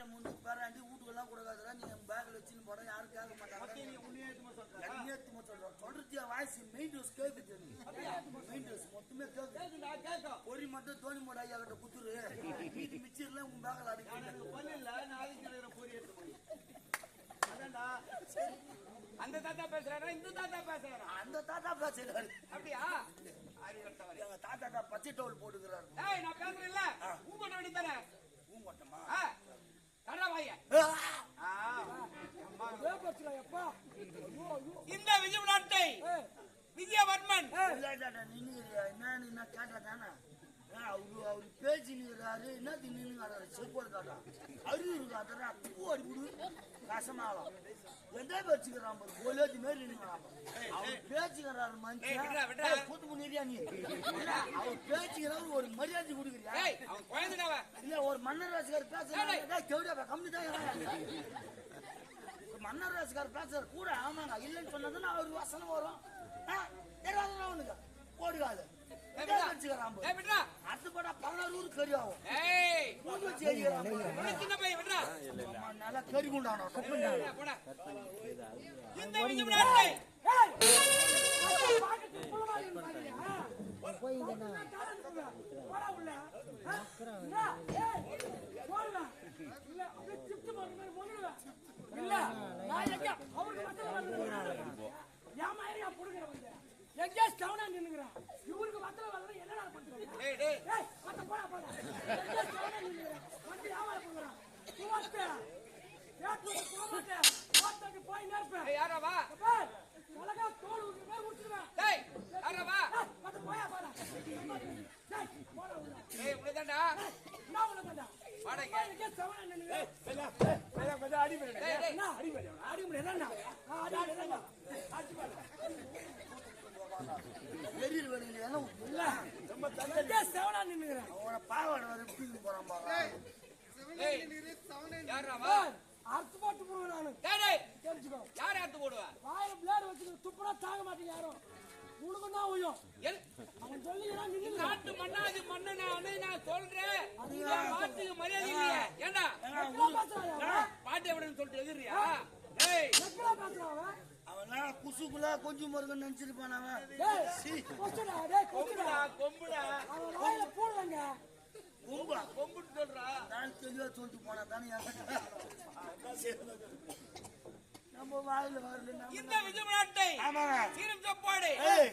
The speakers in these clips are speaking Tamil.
பேட்டை முன்னு பேராண்டி வீட்டுக்கெல்லாம் கொடுக்காதுடா நீ என் பேக்ல வச்சுன்னு போட யாரும் கேட்க மாட்டாங்க. கண்ணியத்துமா சொல்றேன் சொல்றது வாய்ஸ் மெயின் டோஸ் கேக்குது மெயின் டோஸ் மொத்தமே கேட்கும் பொறி மட்டும் தோனி மோட ஐயா கிட்ட குத்துரு. மீதி மிச்சர்ல உன் பேக்கில் அதான்டா. அந்த தாத்தா பேசுறாரா? இந்த தாத்தா பேசுறாரா? அந்த தாத்தா பேசுறாரு. அப்படியா? எங்க தாத்தா பச்சை டோல் போட்டுக்கிறாரு. நான் இந்த விஜய் நாட்டை விஜயவர்மன் அவரு அவரு பேச்சு நிற்கிறாரு. என்ன தின்னு செப்போடு காட்டா அறிவு காட்டுறா. பூ அடிக்குடு கசமாலாம் எந்த பேச்சுக்கிறான் பாரு? கோலேஜ் மாரி நின்னுக்கிறான் அவர் பேச்சுக்கிறாரு. மனுஷன் கூத்து பண்ணியா நீ? அவர் பேச்சுக்கிறாரு ஒரு மரியாதை கொடுக்குறியா? இல்ல ஒரு மன்னர் ராசிக்கார் பேசுறாரு. கேவிடா கம்மி தான் ஒரு மன்னர் ராசிக்கார் பேசுறாரு கூட ஆமாங்க இல்லைன்னு சொன்னதுன்னா அவருக்கு வசனம் வரும். அவனுக்கு. ஓடுகாது ஏய் விட்றா அடுத்து போட்டா பதினாறு ஊர் கறி ஆகும் ஏய் மூணு வச்சு எரிக்கிறான் பாரு. உனக்கு சின்ன பையன் விட்றா அம்மா, நல்லா கறி குண்டானோ போடா, போடா. இந்த விஜய் நாட்டை இவருக்கு வத்தல வரல என்னடா பண்றாங்க டேய் டேய் ஏய் மத்த போடா போடா எங்க ஸ்டவுனா வந்து போட்டு போய் நேர்ப்ப ஏய் யாரா வா ஏய் அழகா தோல் உங்க மேல உடுத்துறேன் டேய் யாரா வா ஏய் மத்த போயா போடா ஏய் ஏய் உனதாண்டா நான் உள்ள தண்டா வாடா இங்க. எங்க ஸ்டவுனா டேய் டேய் என்ன அடி மேல அடி அடி என்னடா எரியில் வேணுங்க என்ன இல்ல வர பாரு போட்டு போடுவேன் நானு தெரிஞ்சுக்கோ யார் எடுத்து போடுவேன் வாயில பிளேடு வச்சுட்டு துப்புனா தாங்க மாட்டேங்க யாரும் உனக்கு உயும் அவன் சொல்லிக்கிறான் நின்னுங்க நாட்டு மண்ணாது மண்ணனா நான் சொல்றேன் பாட்டுக்கு மரியாதை இல்லையே ஏண்டா பாட்டு எப்படின்னு சொல்லிட்டு எதிரியா ஏய். பேசுறான் அவன் குசுக்குள்ள கொஞ்சம் மருகன் நினைச்சிருப்பான் அவன். போடுறாங்க கும்பா கொம்புன்னு சொல்றா. நான் தெளிவா சொல்லிட்டு போனா தானே நம்ம வாயில வரல இந்த விஜய் நாட்டை ஆமாங்க சீரும் சாப்பாடு.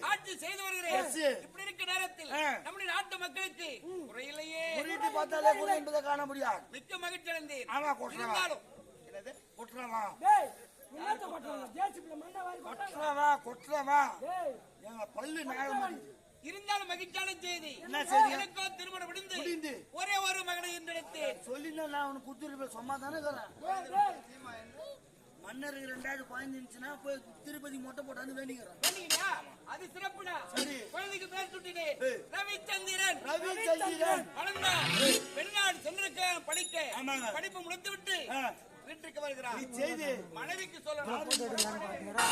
ஆட்சி செய்து. வருகிறேன். இப்படி இருக்க நேரத்தில். நம்முடைய நாட்டு மக்களுக்கு குறையிலேயே குறிட்டு பார்த்தாலே கூட என்பதை காண முடியாது. மிக்க மகிழ்ச்சி அடைந்தேன். ஆமா. இருந்தாலும். என்னது? கொட்டுறவா? கொட்டுறவா டேய் எங்க நாகம் அடிக்குது. இருந்தாலும் மகிழ்ச்சியான செய்தி. என்ன செய்தி? எனக்கோ திருமணம் முடிந்து. ஒரே ஒரு மகனை என்றெடுத்தேன் சொல்லினா நான் அவனுக்கு குத்துருப்பேன் சும்மா தானே இருக்கிறேன் மன்னருக்கு ரெண்டாயிரத்து பதினஞ்சுனா போய் திருப்பதி மொட்டை போட்டான்னு வேண்டிக்கிறேன்? அது சிறப்புடா. சரி. குழந்தைக்கு பேர் சுட்டினேன் ஏய். ரவிச்சந்திரன். ரவி சந்திரன் வளர்ந்தான் வெளிநாடு சென்றிருக்க படிக்க. படிப்பு முடித்து விட்டு. வீட்டுக்கு வருகிறான் செய்தி மனைவிக்கு சொல்லணும்.